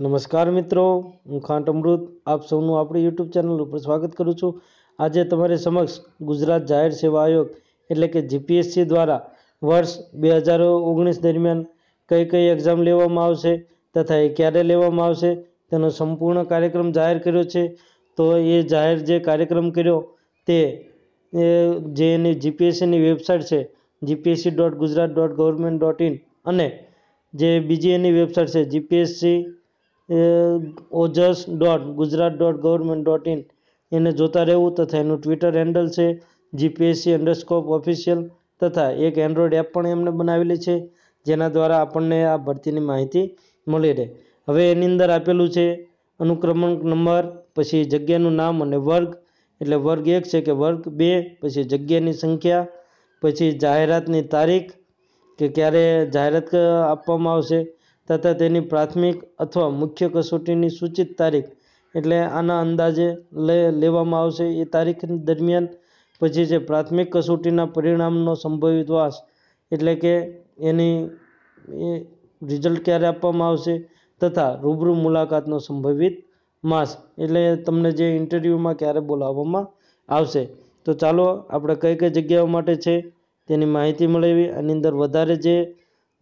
નમસ્કાર મિત્રો, હું ખાંટ અમૃત, આપ સૌનું આપણી યુટ્યુબ ચેનલ ઉપર સ્વાગત કરું છું. આજે તમારી સમક્ષ ગુજરાત જાહેર સેવા આયોગ, એટલે કે જીપીએસસી દ્વારા વર્ષ બે હજાર ઓગણીસ દરમિયાન કઈ કઈ એક્ઝામ લેવામાં આવશે તથા એ ક્યારે લેવામાં આવશે, તેનો સંપૂર્ણ કાર્યક્રમ જાહેર કર્યો છે. તો એ જાહેર જે કાર્યક્રમ કર્યો તે જે એની જીપીએસસીની વેબસાઇટ છે GPSC dot Gujarat dot government dot in અને જે બીજી એની વેબસાઇટ છે GPSC Ojas dot Gujarat dot government dot in એને જોતા રહેવું તથા એનું ટ્વિટર હેન્ડલ છે જીપીએસસી અંડરસ્કોપ ઓફિશિયલ તથા એક એન્ડ્રોઈડ એપ પણ એમણે બનાવેલી છે જેના દ્વારા આપણને આ ભરતીની માહિતી મળી રહે. હવે એની અંદર આપેલું છે અનુક્રમાંક નંબર, પછી જગ્યાનું નામ અને વર્ગ, એટલે વર્ગ એક છે કે વર્ગ બે, પછી જગ્યાની સંખ્યા, પછી જાહેરાતની તારીખ, કે ક્યારે જાહેરાત આપવામાં આવશે તથા તેની પ્રાથમિક અથવા મુખ્ય કસોટીની સૂચિત તારીખ એટલે આના અંદાજે લેવામાં આવશે. એ તારીખ દરમિયાન પછી જે પ્રાથમિક કસોટીના પરિણામનો સંભવિત વાસ એટલે કે એની રિઝલ્ટ ક્યારે આપવામાં આવશે તથા રૂબરૂ મુલાકાતનો સંભવિત માસ એટલે તમને જે ઇન્ટરવ્યૂમાં ક્યારે બોલાવવામાં આવશે. તો ચાલો આપણે કઈ કઈ જગ્યાઓ માટે છે તેની માહિતી મેળવી. આની અંદર વધારે જે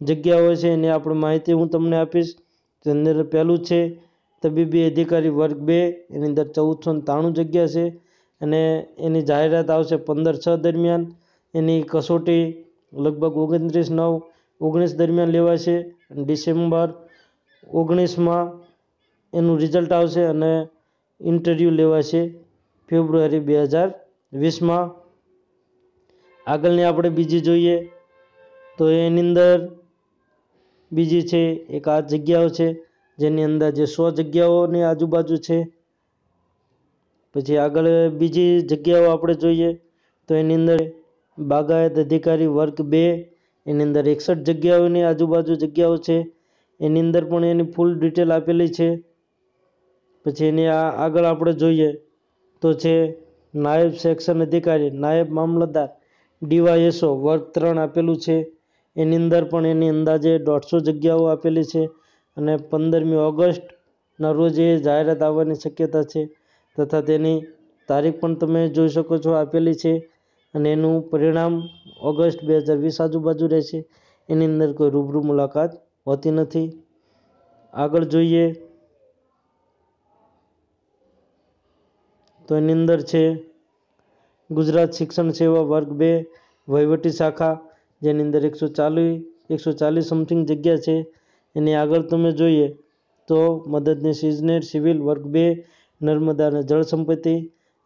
જગ્યાઓ છે એની આપણે માહિતી હું તમને આપીશ. અંદર પહેલું છે, તબીબી અધિકારી વર્ગ બે, એની અંદર ચૌદસો ને ત્રાણું જગ્યા છે અને એની જાહેરાત આવશે પંદર છ દરમિયાન. એની કસોટી લગભગ ઓગણત્રીસ નવ, ઓગણીસ દરમિયાન લેવાશે ડિસેમ્બર ઓગણીસમાં એનું રિઝલ્ટ આવશે અને ઇન્ટરવ્યૂ લેવાશે ફેબ્રુઆરી બે હજાર વીસમાં. આગળની આપણે બીજી જોઈએ તો એની અંદર બીજી છે, એક આ જગ્યાઓ છે, જેની અંદાજે સો જગ્યાઓની આજુબાજુ છે. પછી આગળ બીજી જગ્યાઓ આપણે જોઈએ, તો એની અંદર બાગાયત અધિકારી વર્ગ બે, એની અંદર એકસઠ જગ્યાઓની આજુબાજુ જગ્યાઓ છે. એની અંદર પણ એની ફૂલ ડિટેલ આપેલી છે. પછી એની આ આગળ આપણે જોઈએ, તો છે નાયબ સેક્શન અધિકારી, નાયબ મામલતદાર, ડીવાયએસઓ, વર્ગ ત્રણ આપેલું છે. એની અંદર પણ એની અંદાજે દોઢસો જગ્યાઓ આપેલી છે અને પંદરમી ઓગસ્ટના રોજ એ જાહેરાત આવવાની શક્યતા છે તથા તેની તારીખ પણ તમે જોઈ શકો છો આપેલી છે અને એનું પરિણામ ઓગસ્ટ બે હજાર વીસ આજુબાજુ રહેશે. એની અંદર કોઈ રૂબરૂ મુલાકાત હોતી નથી. આગળ જોઈએ તો એની અંદર છે ગુજરાત શિક્ષણ સેવા વર્ગ બે વહીવટી શાખા જેની અંદર એકસો ચાલીસ એકસો ચાલીસ સમથિંગ જગ્યા છે. એની આગળ તમે જોઈએ તો મદદનીશ ઇજનેર, સિવિલ, વર્ગ બે, નર્મદા અને જળ સંપત્તિ,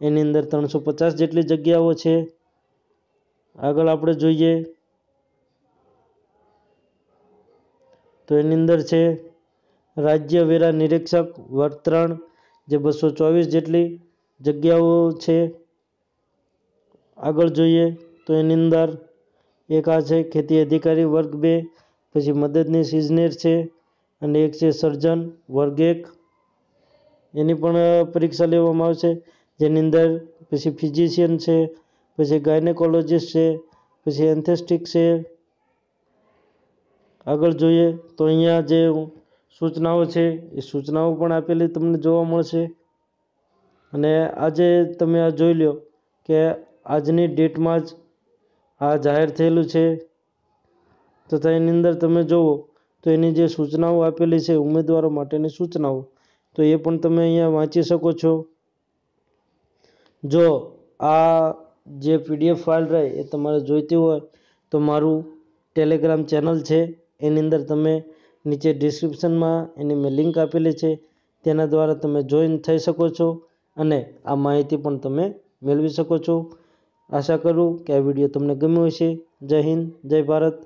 એની અંદર ત્રણસો પચાસ જેટલી જગ્યાઓ છે. આગળ આપણે જોઈએ તો એની અંદર છે રાજ્ય વેરા નિરીક્ષક, વર્ગ ત્રણ, જે બસો ચોવીસ જેટલી જગ્યાઓ છે. આગળ જોઈએ તો એની અંદર એક આ છે, ખેતી અધિકારી વર્ગ બે, પછી મદદનીશ ઇજનેર છે અને એક છે સર્જન વર્ગ એક. એની પણ પરીક્ષા લેવામાં આવશે, જેની અંદર પછી ફિઝિશિયન છે, પછી ગાયનેકોલોજીસ્ટ છે, પછી એન્થેસ્ટિક છે. આગળ જોઈએ તો અહીંયા જે સૂચનાઓ છે, એ સૂચનાઓ પણ આપેલી તમને જોવા મળશે. અને આજે તમે આ જોઈ લો કે આજની ડેટમાં જ આ જાહેર થયેલું છે. તથા એની અંદર તમે જુઓ તો એની જે સૂચનાઓ આપેલી છે, ઉમેદવારો માટેની સૂચનાઓ, તો એ પણ તમે અહીંયા વાંચી શકો છો. જો આ જે પીડીએફ ફાઇલ રહે એ તમારે જોઈતી હોય તો મારું ટેલિગ્રામ ચેનલ છે. એની અંદર તમે નીચે ડિસ્ક્રિપ્શનમાં એની મેં લિંક આપેલી છે. તેના દ્વારા તમે જોઈન થઈ શકો છો અને આ માહિતી પણ તમે મેળવી શકો છો. આશા કરું કે આ વીડિયો તમને ગમ્યો હશે. જય હિન્દ જય ભારત.